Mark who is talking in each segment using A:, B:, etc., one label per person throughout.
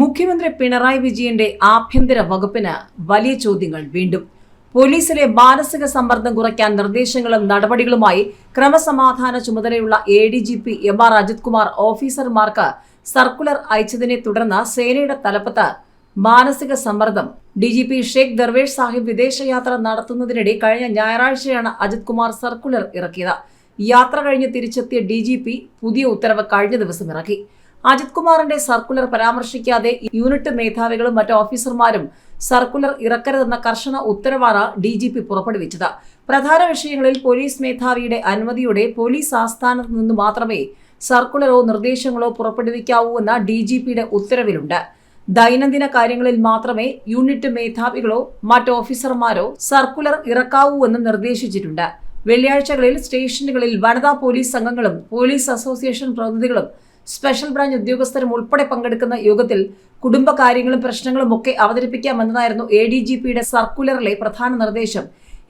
A: മുഖ്യമന്ത്രി പിണറായി വിജയന്റെ ആഭ്യന്തര വകുപ്പിന് വലിയ ചോദ്യങ്ങൾ വീണ്ടും. പോലീസിലെ മാനസിക സമ്മർദ്ദം കുറയ്ക്കാൻ നിർദ്ദേശങ്ങളും നടപടികളുമായി ക്രമസമാധാന ചുമതലയുള്ള A D G P M R Ajith Kumar ഓഫീസർമാർക്ക് സർക്കുലർ അയച്ചതിനെ തുടർന്ന് സേനയുടെ തലപ്പത്ത് മാനസിക സമ്മർദ്ദം. D G P Shaikh Darvesh Sahib വിദേശയാത്ര നടത്തുന്നതിനിടെ കഴിഞ്ഞ ഞായറാഴ്ചയാണ് അജിത് കുമാർ സർക്കുലർ ഇറക്കിയത്. യാത്ര കഴിഞ്ഞ് തിരിച്ചെത്തിയ ഡി പുതിയ ഉത്തരവ് കഴിഞ്ഞ ദിവസം ഇറക്കി. അജിത് കുമാറിന്റെ സർക്കുലർ പരാമർശിക്കാതെ യൂണിറ്റ് മേധാവികളും മറ്റ് ഓഫീസർമാരും സർക്കുലർ ഇറക്കരുതെന്ന കർശന ഉത്തരവാണ് ഡി ജി പി പുറപ്പെടുവിച്ചത്. പ്രധാന വിഷയങ്ങളിൽ പോലീസ് മേധാവിയുടെ അനുമതിയോടെ പോലീസ് ആസ്ഥാനത്ത് നിന്ന് മാത്രമേ സർക്കുലറോ നിർദ്ദേശങ്ങളോ പുറപ്പെടുവിക്കാവൂ എന്ന ഡി ജി പിയുടെ ഉത്തരവിലുണ്ട്. ദൈനംദിന കാര്യങ്ങളിൽ മാത്രമേ യൂണിറ്റ് മേധാവികളോ മറ്റ് ഓഫീസർമാരോ സർക്കുലർ ഇറക്കാവൂ എന്ന് നിർദ്ദേശിച്ചിട്ടുണ്ട്. വെള്ളിയാഴ്ചകളിൽ സ്റ്റേഷനുകളിൽ വനിതാ പോലീസ് സംഘങ്ങളും പോലീസ് അസോസിയേഷൻ പ്രതിനിധികളും സ്പെഷ്യൽ ബ്രാഞ്ച് ഉദ്യോഗസ്ഥരും ഉൾപ്പെടെ പങ്കെടുക്കുന്ന യോഗത്തിൽ കുടുംബകാര്യങ്ങളും പ്രശ്നങ്ങളും ഒക്കെ അവതരിപ്പിക്കാമെന്നതായിരുന്നു എ ഡി ജി പിയുടെ സർക്കുലറിലെ പ്രധാന നിർദ്ദേശം.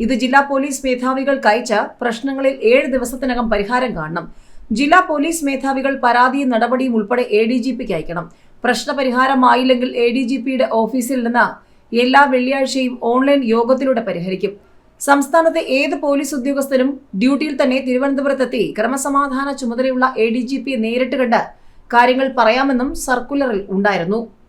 A: ഇത് ജില്ലാ പോലീസ് മേധാവികൾക്ക് അയച്ച പ്രശ്നങ്ങളിൽ ഏഴ് ദിവസത്തിനകം പരിഹാരം കാണണം. ജില്ലാ പോലീസ് മേധാവികൾ പരാതിയും നടപടിയും ഉൾപ്പെടെ എ ഡി ജി പിക്ക് അയക്കണം. പ്രശ്നപരിഹാരമായില്ലെങ്കിൽ എ ഡി ജി പിയുടെ ഓഫീസിൽ നിന്ന് എല്ലാ വെള്ളിയാഴ്ചയും ഓൺലൈൻ യോഗത്തിലൂടെ പരിഹരിക്കും. സംസ്ഥാനത്തെ ഏത് പോലീസ് ഉദ്യോഗസ്ഥരും ഡ്യൂട്ടിയിൽ തന്നെ തിരുവനന്തപുരത്തെത്തി. ക്രമസമാധാന ചുമതലയുള്ള എ ഡി ജി പിയെ നേരിട്ട് കണ്ട് കാര്യങ്ങൾ പറയാമെന്നും സർക്കുലറിൽ ഉണ്ടായിരുന്നു.